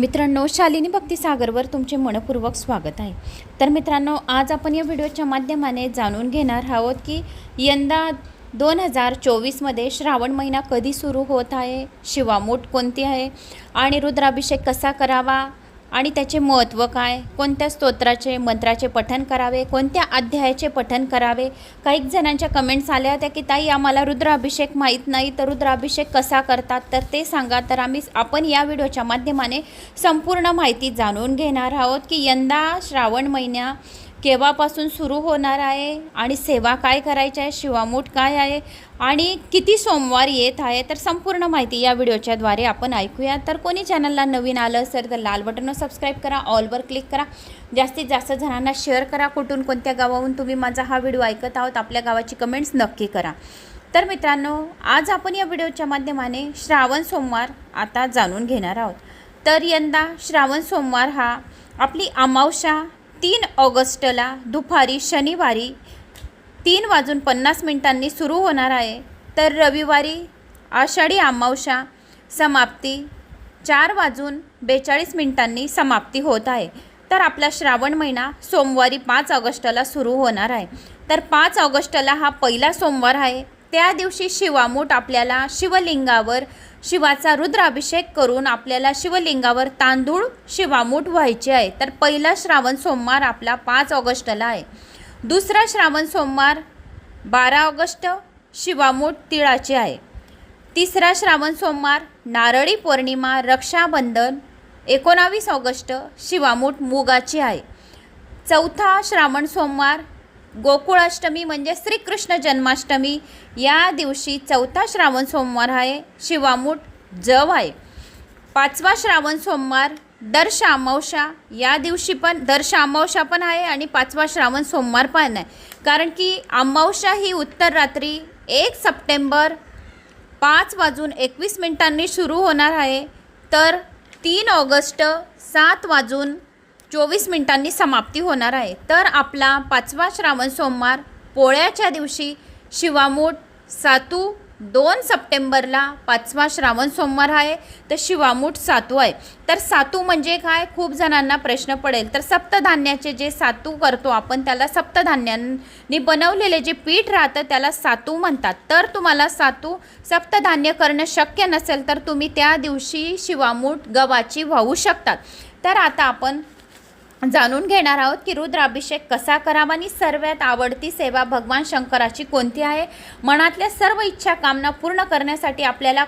मित्रांनो शालिनी भक्तिसागरवर तुमचे मनपूर्वक स्वागत आहे. तर मित्रांनो आज आपण या व्हिडिओच्या माध्यमाने जाणून घेणार आहोत की यंदा दोन हजार चोवीसमध्ये श्रावण महिना कधी सुरू होत आहे? शिवामूठ कोणती आहे? आणि रुद्राभिषेक कसा करावा? आणि त्याचे महत्त्व काय? कोणत्या स्तोत्राचे मंत्राचे पठन करावे? कोणत्या अध्यायाचे पठन करावे? काही जणांच्या कमेंट्स आल्या होत्या की ताई आम्हाला रुद्राभिषेक माहीत नाही तर रुद्राभिषेक कसा करतात? तर ते सांगा तर आम्ही आपण या व्हिडिओच्या माध्यमाने संपूर्ण माहिती जाणून घेणार आहोत की यंदा श्रावण महिन्या केव्हापासून सुरू होणार आहे आणि सेवा काय करायची आहे शिवामूठ काय आहे आणि किती सोमवार येत आहे तर संपूर्ण माहिती या व्हिडिओच्याद्वारे आपण ऐकूया. तर कोणी चॅनलला नवीन आलं असेल तर लाल बटनवर सबस्क्राईब करा ऑलवर क्लिक करा. जास्तीत जास्त जणांना शेअर करा. कुठून कोणत्या गावाहून तुम्ही माझा हा व्हिडिओ ऐकत आहोत आपल्या गावाची कमेंट्स नक्की करा. तर मित्रांनो आज आपण या व्हिडिओच्या माध्यमाने श्रावण सोमवार आता जाणून घेणार आहोत. तर यंदा श्रावण सोमवार हा आपली अमावस्या तीन ऑगस्टला दुपारी शनिवारी तीन वाजून पन्नास मिनिटांनी सुरू होणार आहे. तर रविवारी आषाढी अमावस्या समाप्ती चार वाजून बेचाळीस मिनिटांनी समाप्ती होत आहे. तर आपला श्रावण महिना सोमवारी पाच ऑगस्टला सुरू होणार आहे. तर पाच ऑगस्टला हा पहिला सोमवार आहे. त्या दिवशी शिवामूठ आपल्याला शिवलिंगावर शिवाचा रुद्राभिषेक करून आपल्याला शिवलिंगावर तांदूळ शिवामूठ व्हायचे आहे. तर पहिला श्रावण सोमवार आपला पाच ऑगस्टला आहे. दुसरा श्रावण सोमवार बारा ऑगस्ट शिवामूठ तिळाचे आहे. तिसरा श्रावण सोमवार नारळी पौर्णिमा रक्षाबंधन एकोणावीस ऑगस्ट शिवामूठ मुगाची आहे. चौथा श्रावण सोमवार गोकुळाष्टमी म्हणजे श्रीकृष्ण जन्माष्टमी. या दिवशी चौथा श्रावण सोमवार आहे. शिवामूठ जव आहे. पाचवा श्रावण सोमवार दर शामावशा. या दिवशी पण दर शामावशा पण आहे आणि पाचवा श्रावण सोमवार पण आहे. कारण की अमावशा ही उत्तर रात्री एक सप्टेंबर पाच वाजून एकवीस मिनिटांनी सुरू होणार आहे. तर तीन ऑगस्ट सात वाजून चोवीस मिनिटांनी समाप्ती होणार आहे. तर आपला पाचवा श्रावण सोमवार पोळ्याच्या दिवशी शिवामूठ सातू दोन सप्टेंबरला पाचवा श्रावण सोमवार आहे. तर शिवामूठ सातू आहे. तर सातू म्हणजे काय? खूप जणांना प्रश्न पडेल. तर सप्तधान्याचे जे सातू करतो आपण त्याला सप्तधान्यांनी बनवलेले जे पीठ राहतं त्याला सातू म्हणतात. तर तुम्हाला सातू सप्तधान्य करणं शक्य नसेल तर तुम्ही त्या दिवशी शिवामूठ गव्हाची वाहू शकतात तर आता आपण जाणून घेणार आहोत की रुद्राभिषेक कसा करावा आणि सर्वात आवडती सेवा भगवान शंकराची कोणती आहे? मनातल्या सर्व इच्छा कामना पूर्ण करण्यासाठी आपल्याला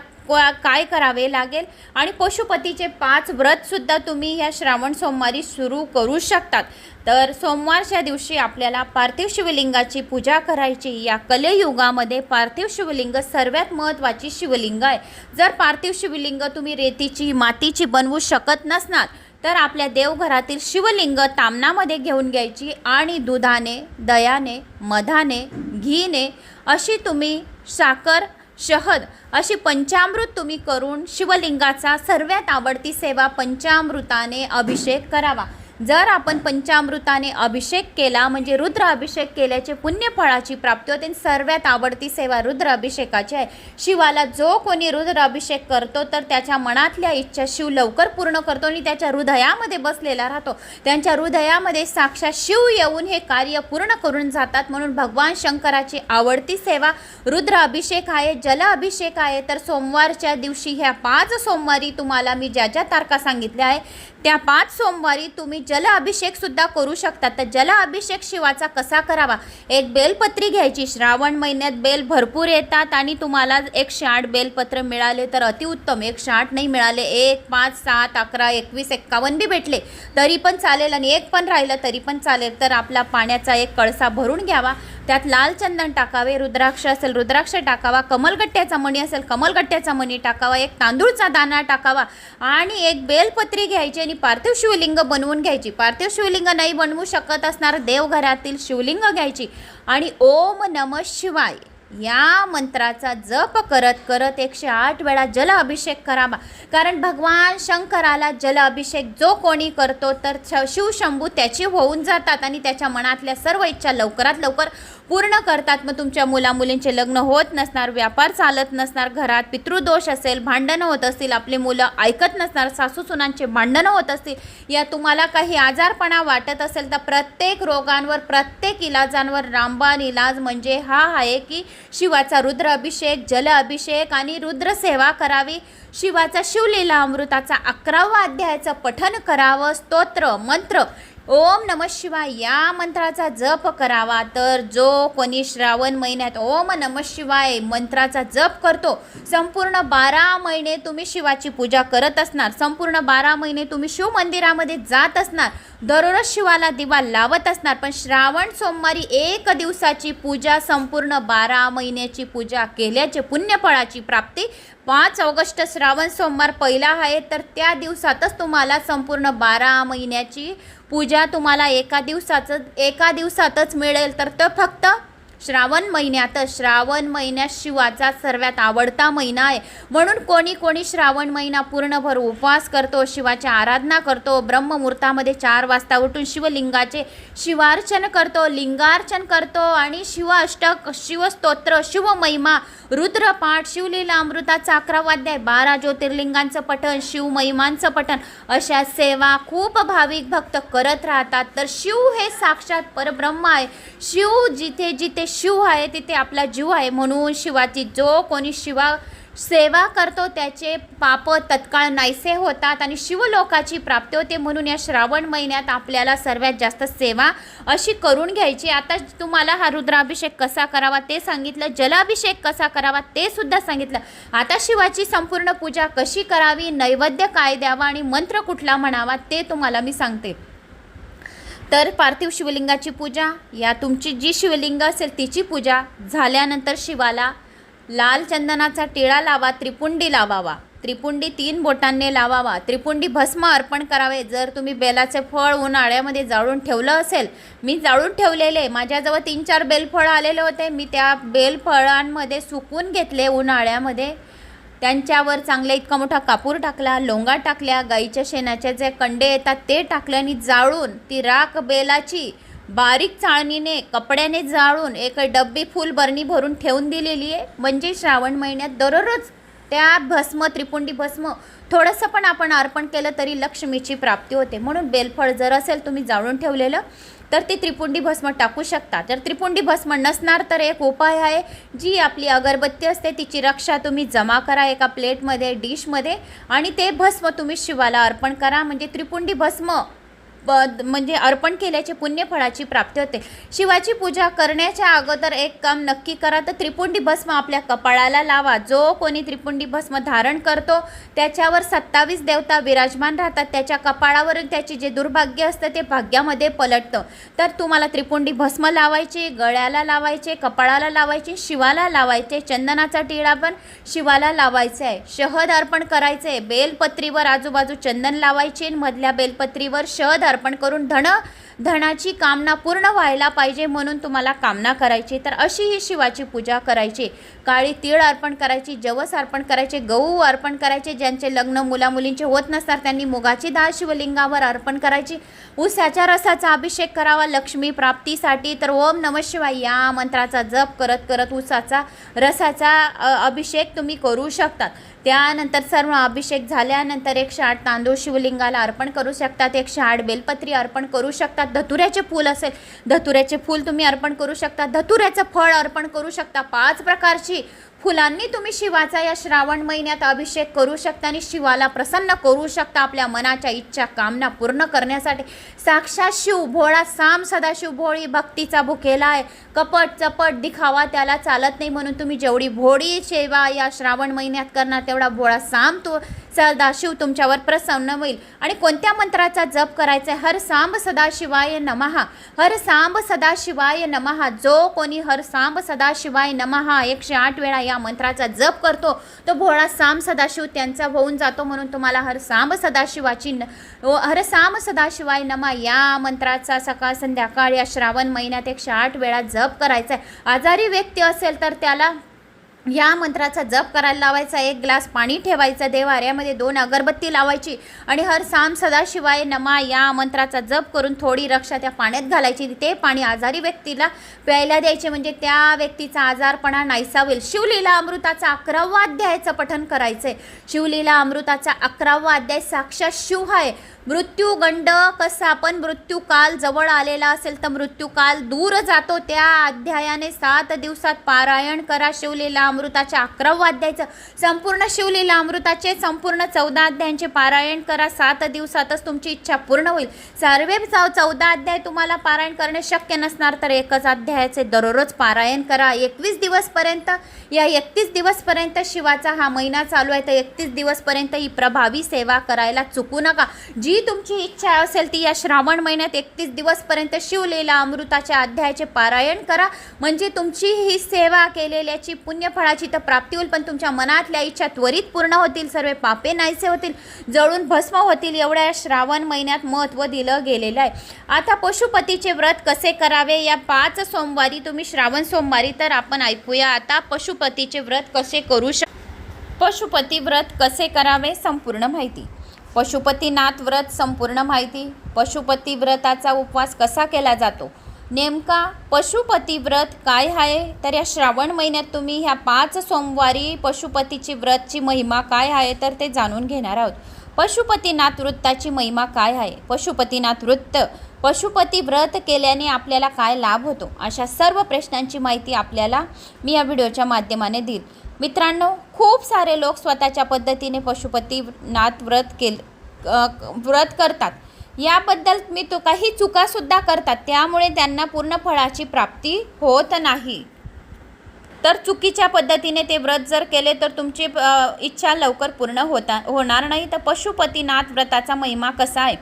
काय करावे लागेल? आणि पशुपतीचे पाच व्रतसुद्धा तुम्ही ह्या श्रावण सोमवारी सुरू करू शकतात. तर सोमवारच्या दिवशी आपल्याला पार्थिव शिवलिंगाची पूजा करायची. या कलयुगामध्ये पार्थिव शिवलिंग सर्वात महत्त्वाची शिवलिंग आहे. जर पार्थिव शिवलिंग तुम्ही रेतीची मातीची बनवू शकत नसणार तर आपल्या देवघरातील शिवलिंग तामणामध्ये घेऊन घ्यायची आणि दुधाने दयाने मधाने घीने अशी तुम्ही साखर शहद अशी पंचामृत तुम्ही करून शिवलिंगाचा सर्वात आवडती सेवा पंचामृताने अभिषेक करावा. जर आपण पंचामृताने अभिषेक केला म्हणजे रुद्र अभिषेक केल्याचे पुण्यफळाची प्राप्ती होते आणि सर्वात आवडती सेवा रुद्र अभिषेकाची आहे. शिवाला जो कोणी रुद्र अभिषेक करतो तर त्याच्या मनातल्या इच्छा शिव लवकर पूर्ण करतो आणि त्याच्या हृदयामध्ये बसलेला राहतो. त्यांच्या हृदयामध्ये साक्षात शिव येऊन हे कार्य पूर्ण करून जातात. म्हणून भगवान शंकराची आवडती सेवा रुद्र अभिषेक आहे जल अभिषेक आहे. तर सोमवारच्या दिवशी ह्या पाच सोमवारी तुम्हाला मी ज्या ज्या तारखा सांगितल्या आहे त्या पाच सोमवारी तुम्ही जल अभिषेक सुद्धा करू शकतात. तर जल अभिषेक शिवाचा कसा करावा? एक बेलपत्री घ्यायची. श्रावण महिन्यात बेल भरपूर येतात आणि तुम्हाला एकशे आठ बेलपत्र मिळाले तर अतिउत्तम. एकशे आठ नाही मिळाले. एक पाच सात अकरा एकवीस एक्कावन्न बी भेटले. तरी पण चालेल आणि एक पण राहिलं तरी पण चालेल. तर आपला पाण्याचा एक कळसा भरून घ्यावा. त्यात लाल चंदन टाकावे रुद्राक्ष असेल रुद्राक्ष टाकावा कमलगट्ट्याचा मणी असेल कमलगट्ट्याचा मणी टाकावा एक तांदूळचा दाना टाकावा आणि एक बेलपत्री घ्यायची आणि पार्थिव शिवलिंग बनवून घ्यायची. पार्थिव शिवलिंग नाही बनवू शकत असणार देवघरातील शिवलिंग घ्यायची. आणि ओम नम शिवाय. या मंत्राचा जप करत करत एकशे आठ वेळा जल अभिषेक करावा. कारण भगवान शंकराला जल अभिषेक जो कोणी करतो तर श- शिवशंभू त्याची होऊन जातात आणि त्याच्या मनातल्या सर्व इच्छा लवकरात लवकर पूर्ण करतात. मग तुमच्या मुलामुलींचे लग्न होत नसणार व्यापार चालत नसणार घरात पितृदोष असेल भांडणं होत असतील आपले मुलं ऐकत नसणार सासू सुनांचे भांडणं होत असतील या तुम्हाला काही आजारपणा वाटत असेल तर प्रत्येक रोगांवर प्रत्येक इलाजांवर रामबाण इलाज म्हणजे हा आहे की शिवाचा रुद्र अभिषेक जल अभिषेक आणि रुद्र सेवा करावी. शिवाचा शिवलीला अमृताचा अकरावा अध्यायाचं पठन करावं. स्तोत्र मंत्र ओम नम शिवाय. या मंत्राचा जप करावा. तर जो कोणी श्रावण महिन्यात ओम नम शिवाय मंत्राचा जप करतो संपूर्ण बारा महिने तुम्ही शिवाची पूजा करत असणार. संपूर्ण बारा महिने तुम्ही शिव मंदिरामध्ये जात असणार. दररोज शिवाला दिवा लावत असणार. पण श्रावण सोमवारी एक दिवसाची पूजा संपूर्ण बारा महिन्याची पूजा केल्याचे पुण्यफळाची प्राप्ती पाच ऑगस्ट श्रावण सोमवार पहिला आहे तर त्या दिवसातच तुम्हाला संपूर्ण बारा महिन्याची पूजा तुम्हाला एका दिवसाचं एका दिवसातच मिळेल. तर तो फक्त श्रावण महिन्यातच श्रावण महिन्यात शिवाचा सर्वात आवडता महिना आहे. म्हणून कोणी कोणी श्रावण महिना पूर्णभर उपवास करतो शिवाची आराधना करतो ब्रह्ममुहूर्तामध्ये चार वाजता उठून शिवलिंगाचे शिवार्चन करतो लिंगार्चन करतो आणि शिव अष्टक शिवस्तोत्र शिवमहिमा रुद्रपाठ शिवलीला अमृताचा अकरावाध्याय बारा ज्योतिर्लिंगांचं पठण शिवमहिमांचं पठण अशा सेवा खूप भाविक भक्त करत राहतात. तर शिव हे साक्षात परब्रह्म आहे. शिव जिथे जिथे शिव आहे तिथे आपला जीव आहे म्हणून शिवाची जो कोणी शिवा सेवा करतो त्याचे पाप तत्काळ नाहीसे होतात आणि शिवलोकाची प्राप्ती होते म्हणून या श्रावण महिन्यात आपल्याला सर्वात जास्त सेवा अशी करून घ्यायची. आता तुम्हाला हा रुद्राभिषेक कसा करावा ते सांगितलं जलाभिषेक कसा करावा ते सुद्धा सांगितलं. आता शिवाची संपूर्ण पूजा कशी करावी नैवेद्य काय द्यावा आणि मंत्र कुठला म्हणावा ते तुम्हाला मी सांगते. तर पार्थिव शिवलिंगाची पूजा या तुमची जी शिवलिंग असेल तिची पूजा झाल्यानंतर शिवाला लाल चंदनाचा टिळा लावा त्रिपुंडी लावावा. त्रिपुंडी तीन बोटांनी लावावा. त्रिपुंडी भस्म अर्पण करावे. जर तुम्ही बेलाचे फळ उन्हाळ्यामध्ये जाळून ठेवलं असेल मी जाळून ठेवलेले. माझ्याजवळ तीन चार बेलफळं आलेले होते. मी त्या बेलफळांमध्ये सुकून घेतले उन्हाळ्यामध्ये. त्यांच्यावर चांगला इतका मोठा कापूर टाकला लोंगा टाकल्या गाईच्या शेणाचे जे कंडे येतात ते टाकले आणि जाळून ती राख बेलाची बारीक चाळणीने कपड्याने जाळून एक डब्बी फुल बरणी भरून ठेवून दिलेली आहे. म्हणजे श्रावण महिन्यात दररोज त्या भस्म त्रिपुंडी भस्म थोडंसं पण आपण अर्पण केलं तरी लक्ष्मीची प्राप्ती होते. म्हणून बेलफळ जर असेल तुम्ही जाळून ठेवलेलं तर ती त्रिपुंडी भस्म टाकू शकता. तर त्रिपुंडी भस्म नसणार तर एक उपाय आहे जी आपली अगरबत्ती असते तिची रक्षा तुम्ही जमा करा एका प्लेटमध्ये डिशमध्ये आणि ते भस्म तुम्ही शिवाला अर्पण करा. म्हणजे त्रिपुंडी भस्म म्हणजे अर्पण केल्याचे पुण्यफळाची प्राप्ती होते. शिवाची पूजा करण्याच्या अगोदर एक काम नक्की करा तर त्रिपुंडी भस्म आपल्या कपाळाला लावा. जो कोणी त्रिपुंडी भस्म धारण करतो त्याच्यावर सत्तावीस देवता विराजमान राहतात. त्याच्या कपाळावरून त्याची जे दुर्भाग्य असतं ते भाग्यामध्ये पलटतं. तर तुम्हाला त्रिपुंडी भस्म लावायची गळ्याला लावायचे कपाळाला लावायचे शिवाला लावायचे चंदनाचा टिळा पण शिवाला लावायचा आहे. शहद अर्पण करायचं आहे बेलपत्रीवर आजूबाजू चंदन लावायचे मधल्या बेलपत्रीवर शहद अर्पण करून धन धनाची कामना पूर्ण व्हायला पाहिजे म्हणून तुम्हाला कामना करायची. तर अशी ही शिवाची पूजा करायची. काळी तीळ अर्पण करायची जवस अर्पण करायचे गहू अर्पण करायचे ज्यांचे लग्न मुलामुलींचे होत नसतात त्यांनी मुगाची डाळ शिवलिंगावर अर्पण करायची. ऊसाच्या रसाचा अभिषेक करावा लक्ष्मी प्राप्तीसाठी. तर ओम नम शिवाय या मंत्राचा जप करत करत ऊसाचा रसाचा अभिषेक तुम्ही करू शकतात. त्यानंतर सर्व अभिषेक झाल्यानंतर एकशे आठ तांदूळ शिवलिंगाला अर्पण करू शकतात. एकशे आठ बेलपत्री अर्पण करू शकतात. धतुऱ्याचे फूल असेल. धतुऱ्याचे फूल तुम्ही अर्पण करू शकता. धतुऱ्याचं फळ अर्पण करू शकता. पाच प्रकारची फुलांनी तुम्ही शिवाचा या श्रावण महिन्यात अभिषेक करू शकता आणि शिवाला प्रसन्न करू शकता आपल्या मनाच्या इच्छा कामना पूर्ण करण्यासाठी. साक्षात शिव भोळा साम सदाशिव भोळी भक्तीचा भुकेला आहे. कपट चपट दिखावा त्याला चालत नाही म्हणून तुम्ही जेवढी भोळी सेवा या श्रावण महिन्यात करणार तेवढा भोळा साम तो सदाशिव तुमच्यावर प्रसन्न होईल. आणि कोणत्या मंत्राचा जप करायचा आहे हर सांब सदाशिवाय नमहा. हर सांब सदाशिवाय नमहा. जो कोणी हर सांब सदाशिवाय नमहा एकशे आठ वेळा या मंत्राचा जप करतो तो भोळा साम सदाशिव त्यांचा होऊन जातो म्हणून तुम्हाला हर सांब सदाशिवाची न हो, हर सांब सदाशिवाय नमा या मंत्राचा सकाळ संध्याकाळ या श्रावण महिन्यात एकशे आठ वेळा जप करायचा आहे आजारी व्यक्ती असेल तर त्याला या मंत्राचा जप करायला लावायचा एक ग्लास पाणी ठेवायचं देवाऱ्यामध्ये दोन अगरबत्ती लावायची आणि हर साम सदाशिवाय नमा या मंत्राचा जप करून थोडी रक्षा त्या पाण्यात घालायची. ते पाणी आजारी व्यक्तीला प्यायला द्यायचे म्हणजे त्या व्यक्तीचा आजारपणा नाहीसा होईल. शिवलीला अमृताचा अकरावा अध्यायाचं पठण करायचंय. शिवलीला अमृताचा अकरावा अध्याय साक्षात शिव आहे. मृत्यूगंड कसा आपण मृत्यूकाल जवळ आलेला असेल तर मृत्यूकाल दूर जातो. त्या अध्यायाने सात दिवसात पारायण करा शिवलीला अमृताच्या अकरावं अध्यायचं संपूर्ण शिवलीला अमृताचे संपूर्ण चौदा अध्यायांचे पारायण करा. सात दिवसातच तुमची इच्छा पूर्ण होईल. सर्व चौ चौदा अध्याय तुम्हाला पारायण करणे शक्य नसणार तर एकच अध्यायाचे दररोज पारायण करा. एकवीस दिवसपर्यंत या एकतीस दिवसपर्यंत शिवाचा हा महिना चालू आहे तर एकतीस दिवसपर्यंत ही प्रभावी सेवा करायला चुकू नका. जी तुमची इच्छा असेल ती या श्रावण महिन्यात एकतीस दिवसपर्यंत शिवलेला अमृताच्या अध्यायाचे पारायण करा. म्हणजे तुमची ही सेवा केलेल्याची फळाची तर प्राप्ती होईल पण तुमच्या मनातल्या इच्छा त्वरित पूर्ण होतील सर्व पापे नाहीसे होतील जळून भस्म होतील एवढ्या श्रावण महिन्यात महत्त्व दिलं गेलेलं आहे. आता पशुपतीचे व्रत कसे करावे? या पाच सोमवारी तुम्ही श्रावण सोमवारी तर आपण ऐकूया. आता पशुपतीचे व्रत कसे करू शक? पशुपती व्रत कसे करावे? संपूर्ण माहिती. पशुपतीनाथ व्रत संपूर्ण माहिती. पशुपती व्रताचा उपवास कसा केला जातो? नेमका पशुपती व्रत काय आहे? तर या श्रावण महिन्यात तुम्ही ह्या पाच सोमवारी पशुपतीची व्रतची महिमा काय आहे? तर ते जाणून घेणार आहोत. पशुपतीनाथ वृत्ताची महिमा काय आहे? पशुपतीनाथ वृत्त पशुपती व्रत केल्याने आपल्याला काय लाभ होतो? अशा सर्व प्रश्नांची माहिती आपल्याला मी या व्हिडिओच्या माध्यमाने देईल. मित्रांनो खूप सारे लोक स्वतःच्या पद्धतीने पशुपतीनाथ व्रत केल व्रत करतात. याबद्दल मी तो काही चुकासुद्धा करतात त्यामुळे त्यांना पूर्ण फळाची प्राप्ती होत नाही. तर चुकीच्या पद्धतीने ते व्रत जर केले तर तुमची इच्छा लवकर पूर्ण होता होणार नाही. तर पशुपतीनाथ व्रताचा महिमा कसा आहे?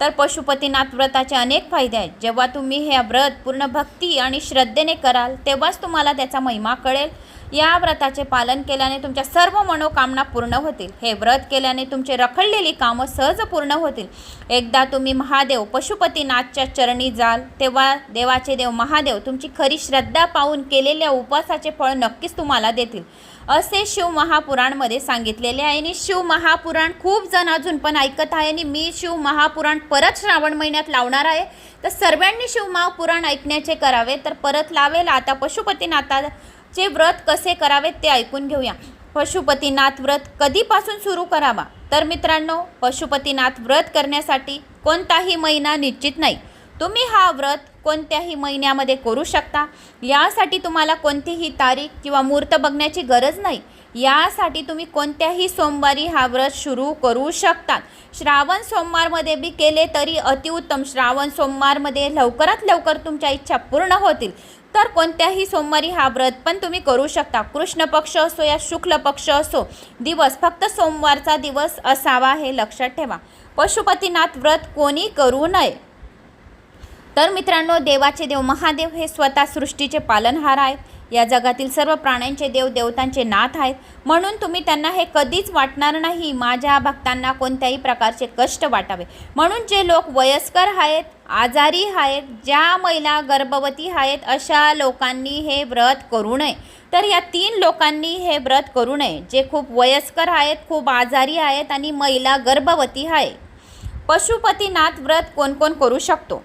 तर पशुपतीनाथ व्रताचे अनेक फायदे आहेत. जेव्हा तुम्ही हे व्रत पूर्ण भक्ती आणि श्रद्धेने कराल तेव्हाच तुम्हाला त्याचा महिमा कळेल. या व्रताचे पालन केल्याने तुमच्या सर्व मनोकामना पूर्ण होतील. हे व्रत केल्याने तुमचे रखडलेली कामं सहज पूर्ण होतील. एकदा तुम्ही महादेव पशुपतीनाथच्या चरणी जाल तेव्हा देवाचे देव महादेव तुमची खरी श्रद्धा पाहून केलेल्या उपवासाचे फळ नक्कीच तुम्हाला देतील. असे शिव महापुराणमध्ये सांगितलेले आहे. आणि शिव महापुराण खूप जण अजून पण ऐकत आहे. आणि मी शिव महापुराण परत श्रावण महिन्यात लावणार आहे. तर सर्वांनी शिव महापुराण ऐकण्याचे करावे. तर परत लावेल. आता चे व्रत कसे करावे ते ऐकून घेऊया. पशुपतीनाथ व्रत कधीपासून सुरू करावा? तर मित्रांनो पशुपतीनाथ व्रत करण्यासाठी कोणताही महिना निश्चित नाही. तुम्ही हा व्रत कोणत्याही महिन्यामध्ये करू शकता. यासाठी तुम्हाला कोणतीही तारीख किंवा मूर्त बघण्याची गरज नाही. यासाठी तुम्ही कोणत्याही सोमवारी हा व्रत सुरू करू शकता. श्रावण सोमवारमध्ये बी केले तरी अतिउत्तम. श्रावण सोमवारमध्ये लवकरात लवकर तुमच्या इच्छा पूर्ण होतील. तर कोणत्याही सोमवारी हा व्रत पण तुम्ही करू शकता. कृष्ण पक्ष असो या शुक्ल पक्ष असो दिवस फक्त सोमवारचा दिवस असावा हे लक्षात ठेवा. पशुपतीनाथ व्रत कोणी करू नये. तर मित्रांनो देवाचे देव महादेव हे स्वतः सृष्टीचे पालनहार आहेत. या जगातील सर्व प्राण्यांचे देव देवतांचे नाथ आहेत. म्हणून तुम्ही त्यांना हे कधीच वाटणार नाही. माझ्या भक्तांना कोणत्याही प्रकारचे कष्ट वाटावे. म्हणून जे लोक वयस्कर आहेत आजारी आहेत ज्या महिला गर्भवती आहेत अशा लोकांनी हे व्रत करू नये. तर या तीन लोकांनी हे व्रत करू नये जे खूप वयस्कर आहेत खूप आजारी आहेत आणि महिला गर्भवती आहे. पशुपतीनाथ व्रत कोण कोण करू शकतो?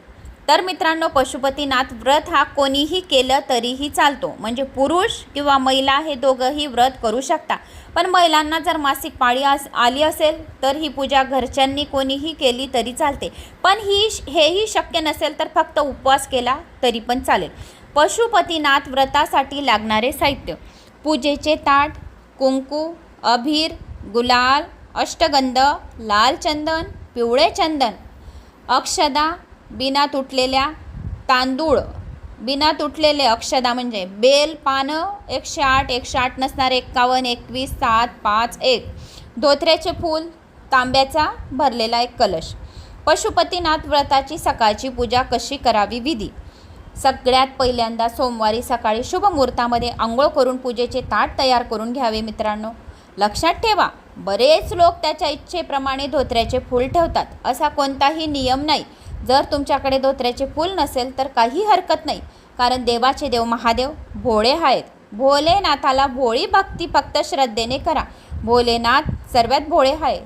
तर मित्रांनो पशुपतीनाथ व्रत हा कोणीही केलं तरीही चालतो. म्हणजे पुरुष किंवा महिला हे दोघंही व्रत करू शकता. पण महिलांना जर मासिक पाळी अस आली असेल तर ही पूजा घरच्यांनी कोणीही केली तरी चालते. पण ही हेही शक्य नसेल तर फक्त उपवास केला तरी पण चालेल. पशुपतीनाथ व्रतासाठी लागणारे साहित्य. पूजेचे ताट कुंकू अभीर गुलाल अष्टगंध लाल चंदन पिवळे चंदन अक्षदा बिना तुटलेल्या तांदूळ बिना तुटलेले अक्षदा म्हणजे बेल पानं एकशे आठ एकशे आठ नसणारे एक्कावन्न एकवीस सात पाच एक. धोत्र्याचे फूल तांब्याचा भरलेला एक कलश. पशुपतीनाथ व्रताची सकाळची पूजा कशी करावी विधी? सगळ्यात पहिल्यांदा सोमवारी सकाळी शुभ मुहूर्तामध्ये आंघोळ करून पूजेचे ताट तयार करून घ्यावे मित्रांनो. लक्षात ठेवा बरेच लोक त्याच्या इच्छेप्रमाणे धोत्र्याचे फूल ठेवतात. असा कोणताही नियम नाही. जर तुमच्याकडे धोत्र्याचे फूल नसेल तर काही हरकत नाही कारण देवाचे देव महादेव भोळे आहेत. भोलेनाथाला भोळी भक्ती फक्त श्रद्धेने करा. भोलेनाथ सर्वात भोळे आहे.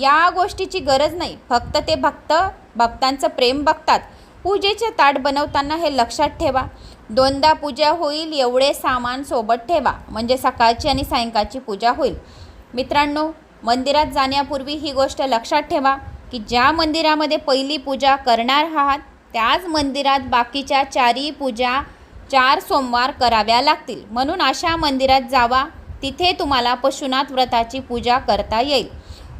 या गोष्टीची गरज नाही. फक्त ते भक्त भक्तांचं प्रेम बघतात. पूजेचे ताट बनवताना हे लक्षात ठेवा. दोनदा पूजा होईल एवढे सामान सोबत ठेवा. म्हणजे सकाळची आणि सायंकाळची पूजा होईल. मित्रांनो मंदिरात जाण्यापूर्वी ही गोष्ट लक्षात ठेवा. की ज्या मंदिरामध्ये पहिली पूजा करणार आहात त्याच मंदिरात बाकीच्या चारही पूजा चार सोमवार कराव्या लागतील. म्हणून अशा मंदिरात जावा. तिथे तुम्हाला पशुनाथ व्रताची पूजा करता येईल.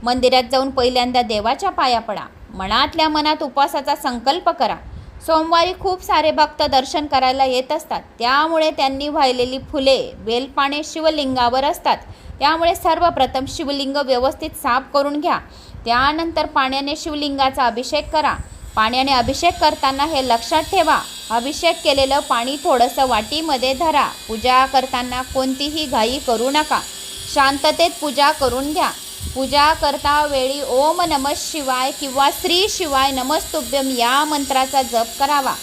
मंदिरात जाऊन पहिल्यांदा देवाच्या पाया पडा. मनातल्या मनात उपवासाचा संकल्प करा. सोमवारी खूप सारे भक्त दर्शन करायला येत असतात. त्यामुळे त्यांनी वाहिलेली फुले बेलपाने शिवलिंगावर असतात. त्यामुळे सर्वप्रथम शिवलिंग व्यवस्थित साफ करून घ्या. त्यानंतर पाण्याने शिवलिंगाचा अभिषेक करा. पाण्याने अभिषेक करताना हे लक्षात ठेवा. अभिषेक केलेलं पाणी थोडंसं वाटीमध्ये धरा. पूजा करताना कोणतीही घाई करू नका. शांततेत पूजा करून घ्या. पूजा करता वेळी ओम नम शिवाय किंवा श्री शिवाय नमस्तुभ्यम या मंत्राचा जप करावा.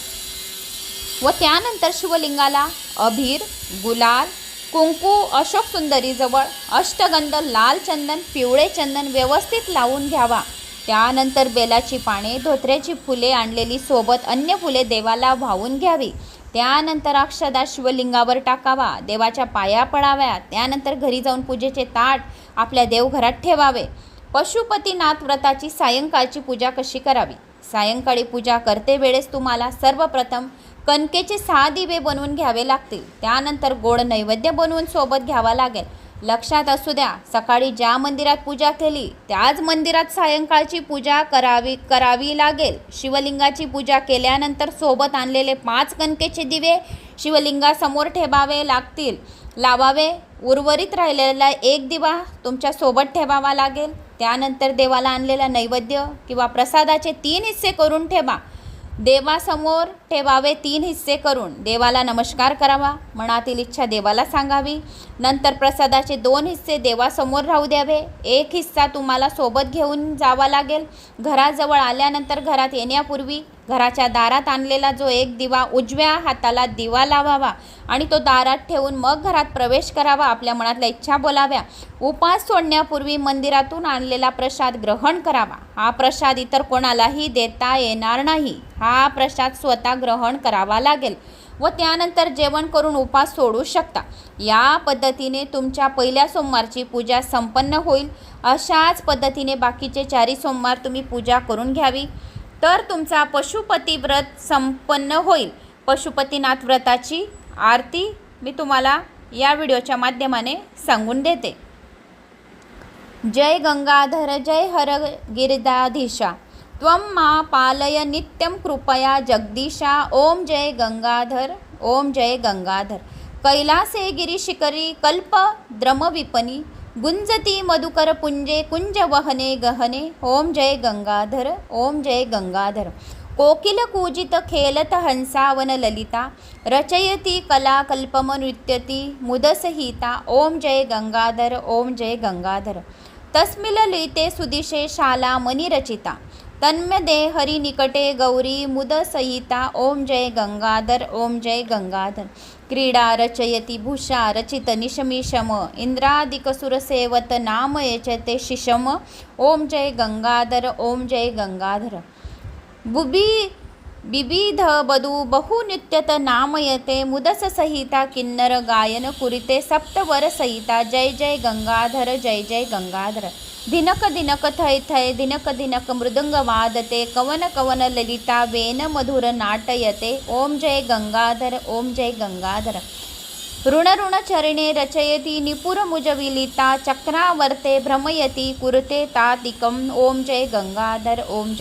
व त्यानंतर शिवलिंगाला अभीर गुलाल कुंकू अशोक सुंदरीजवळ अष्टगंध लाल चंदन पिवळे चंदन व्यवस्थित लावून घ्यावा. त्यानंतर बेलाची पाने धोत्र्याची फुले आणलेली सोबत अन्य फुले देवाला वाहून घ्यावी. त्यानंतर अक्षदा शिवलिंगावर टाकावा. देवाच्या पाया पडाव्या. त्यानंतर घरी जाऊन पूजेचे ताट आपल्या देवघरात ठेवावे. पशुपतीनाथ व्रताची सायंकाळची पूजा कशी करावी? सायंकाळी पूजा करते वेळेस तुम्हाला सर्वप्रथम कणकेचे सहा दिवे बनवून घ्यावे लागतील. त्यानंतर गोड नैवेद्य बनवून सोबत घ्यावा लागेल. लक्षात असू द्या सकाळी ज्या मंदिरात पूजा केली त्याच मंदिरात सायंकाळची पूजा करावी करावी लागेल. शिवलिंगाची पूजा केल्यानंतर सोबत आणलेले पाच कणकेचे दिवे शिवलिंगासमोर ठेवावे लागतील. लावावे. उर्वरित राहिलेला एक दिवा तुमच्यासोबत ठेवावा लागेल. त्यानंतर देवाला आणलेला नैवेद्य किंवा प्रसादाचे तीन हिस्से करून ठेवा. देवासमोर ठेवावे तीन हिस्से करून देवाला नमस्कार करावा मनातील इच्छा देवाला सांगावी. नंतर प्रसादाचे दोन हिस्से देवासमोर राहू द्यावे. एक हिस्सा तुम्हाला सोबत घेऊन जावा लागेल. घराजवळ आल्यानंतर घरात येण्यापूर्वी घराच्या दारात आणलेला जो एक दिवा उजव्या हाताला दिवा लावावा आणि तो दारात ठेवून मग घरात प्रवेश करावा आपल्या मनातल्या इच्छा बोलाव्या. उपास सोडण्यापूर्वी मंदिरातून आणलेला प्रसाद ग्रहण करावा. हा प्रसाद इतर कोणालाही देता येणार नाही. हा प्रसाद स्वतः ग्रहण करावा लागेल व त्यानंतर जेवण करून उपास सोडू शकता. या पद्धतीने तुमच्या पहिल्या सोमवारची पूजा संपन्न होईल. अशाच पद्धतीने बाकीचे चारी सोमवार तुम्ही पूजा करून घ्यावी. तर तुमचा पशुपती व्रत संपन्न होईल. पशुपतीनाथ व्रताची आरती मी तुम्हाला या व्हिडिओच्या माध्यमाने सांगून देते. जय गंगाधर जय हर गिरिदाधीशा त्वं मा पालय नित्यं कृपया जगदीशा. ओम जय गंगाधर ओम जय गंगाधर. कैलासे गिरीशिखरी कल्प द्रमविपणी. गुंजती मधुकर पुंजे कुंज वहने गहने ओम जय गंगाधर ओम जय गंगाधर। कोकिल कूजित खेलत हंसावन ललिता रचयती कलाकल्पम नृत्यती मुदसहिता ओम जय गंगाधर ओम जय गंगाधर। तस्मिल लिते सुदिशे शाला मनिरचिता तन्मदे हरी निकटे गौरी मुदसहिता ओम जय गंगाधर ओम जय गंगाधर। क्रीडा रचयति भूषा रचित निशमिशम इंद्रादिकसुरसेवत नाम यचते शिशम ओम जय गंगाधर ओम जय गंगाधर। बुबी विविध बहु बहुनित्यत नामयते मुदस सहिता किन्नर गायन कुरिते सप्तवर सहिता जय जय गंगाधर जय जय गंगाधर। दिनक दिनक थय थय दिनक दिनक मृदंग वादते कवन कवन ललिता वेन मधुर नाटयते ओम जय गंगाधर ओम जय गंगाधर ऋण ऋण चरणे रचयति निपुरमुजविलिता चक्रावर्ते भ्रमयति कुरुते तातिकम् ओम जय गंगाधर ओम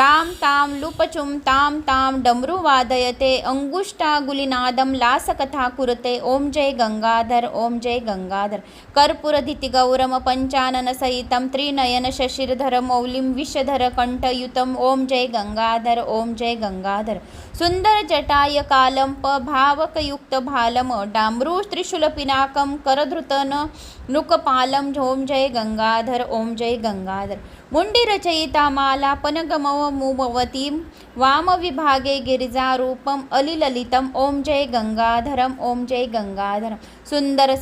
तां तां ताम ताम लुपचुम ताम ताम डमरू वादयते अंगुष्ठागुलिनादम लासकथा कुरते ओम जय गंगाधर ओम जय गंगाधर। कर्पूरधितिगौरम पञ्चाननसहितं त्रिनयन शशिर्धर मौलिं विषधर कण्ठयुतं ॐ जय गंगाधर ॐ जय गंगाधर। सुन्दरजटाय जटाय कालंप भावकयुक्त भालम त्रिशूलपिनाकं करधृतन नृकपालं ॐ जय गंगाधर ॐ जय गंगाधर। मुण्डिरचयिता वामविभागे गिरिजारूपम् अलिललितम् ॐ जय गङ्गाधरम् ॐ जय गङ्गाधरं सुन्दर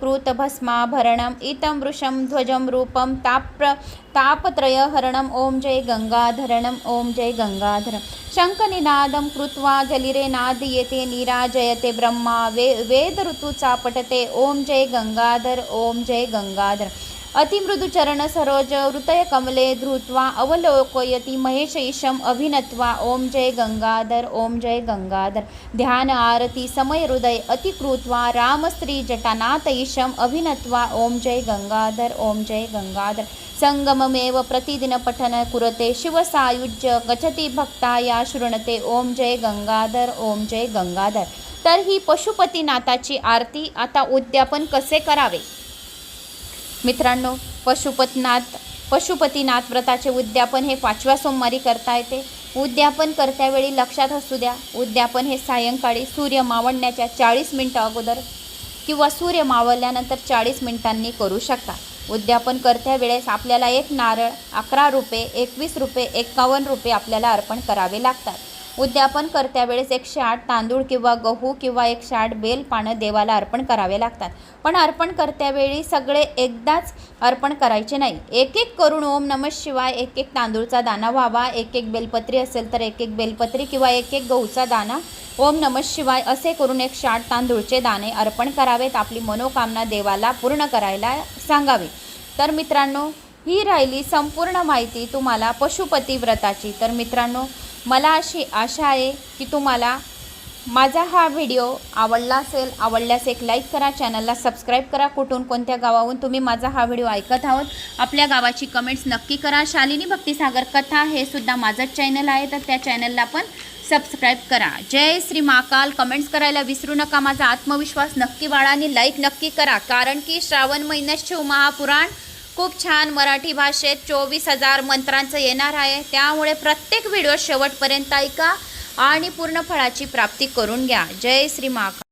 कृतभस्माभरणम् इतं वृषं ध्वजं रूपं ताप्र तापत्रयहरणम् ॐ जय गङ्गाधरणम् ॐ जय गङ्गाधरं शङ्खनिनादं कृत्वा जलिरे नादीयते निराजयते ब्रह्मा वे वेदऋतुचापटते ॐ जय गङ्गाधर ॐ जय गङ्गाधर अतिमृदुचरण सरोज हृतय कमले धृत्वा अवलोकयति महेश ईशम अभिनत्वा। ओम जय गंगाधर ओम जय गंगाधर। ध्यान आरती समय हृदय अतिकृत्वा रामस्त्री जटानाथ ईशम अभिनत्वा। ओम जय गंगाधर ओम जय गंगाधर। संगममेव प्रतिदिन पठन कुरते। शिवसायुज्य गच्छति भक्ताया शृणते। ओम जय गंगाधर ओम जय गंगाधर। तर ही पशुपतीनाथाची आरती आता उद्यापन कसे करावे? मित्रांनो पशुपतनाथ पशुपतीनाथ व्रताचे उद्यापन हे पाचव्या सोमवारी करता येते. उद्यापन करत्यावेळी लक्षात असू द्या उद्यापन हे सायंकाळी सूर्य मावळण्याच्या चाळीस मिनटं अगोदर किंवा सूर्य मावळल्यानंतर चाळीस मिनिटांनी करू शकता. उद्यापन करत्या वेळेस आपल्याला एक नारळ अकरा रुपये एकवीस रुपये एकावन्न रुपये आपल्याला अर्पण करावे लागतात. उद्यापन करत्या वेळेस एकशे आठ तांदूळ किंवा गहू किंवा एकशे आठ बेल पानं देवाला अर्पण करावे लागतात. पण अर्पण करत्यावेळी सगळे एकदाच अर्पण करायचे नाही. एक एक करून ओम नम शिवाय एक एक तांदूळचा दाना व्हावा एक एक बेलपत्री असेल तर एक एक बेलपत्री किंवा एक एक गहूचा दाना ओम नम शिवाय असे करून एकशे आठ तांदूळचे दाणे अर्पण करावेत आपली मनोकामना देवाला पूर्ण करायला सांगावी. तर मित्रांनो ही राहिली संपूर्ण माहिती तुम्हाला पशुपती व्रताची. तर मित्रांनो मला अशी आशा आहे की तुम्हाला माझा हा व्हिडिओ आवडला असेल आवडल्यास एक लाईक करा चॅनलला सबस्क्राईब करा. कुठून कोणत्या गावाहून तुम्ही माझा हा व्हिडिओ ऐकत आहोत आपल्या गावाची कमेंट्स नक्की करा. शालिनी भक्तिसागर कथा हे सुद्धा माझंच चॅनल आहे तर त्या चॅनलला पण सबस्क्राईब करा. जय श्री महाकाल. कमेंट्स करायला विसरू नका माझा आत्मविश्वास. नक्की वाढा आणि लाईक नक्की करा. कारण की श्रावण महिन्यात शिव महापुराण खूप छान मराठी भाषेत चोवीस हजार मंत्रांचं येणार आहे. त्यामुळे प्रत्येक व्हिडिओ शेवटपर्यंत ऐका आणि पूर्ण फळाची प्राप्ती करून घ्या. जय श्री महाकाल.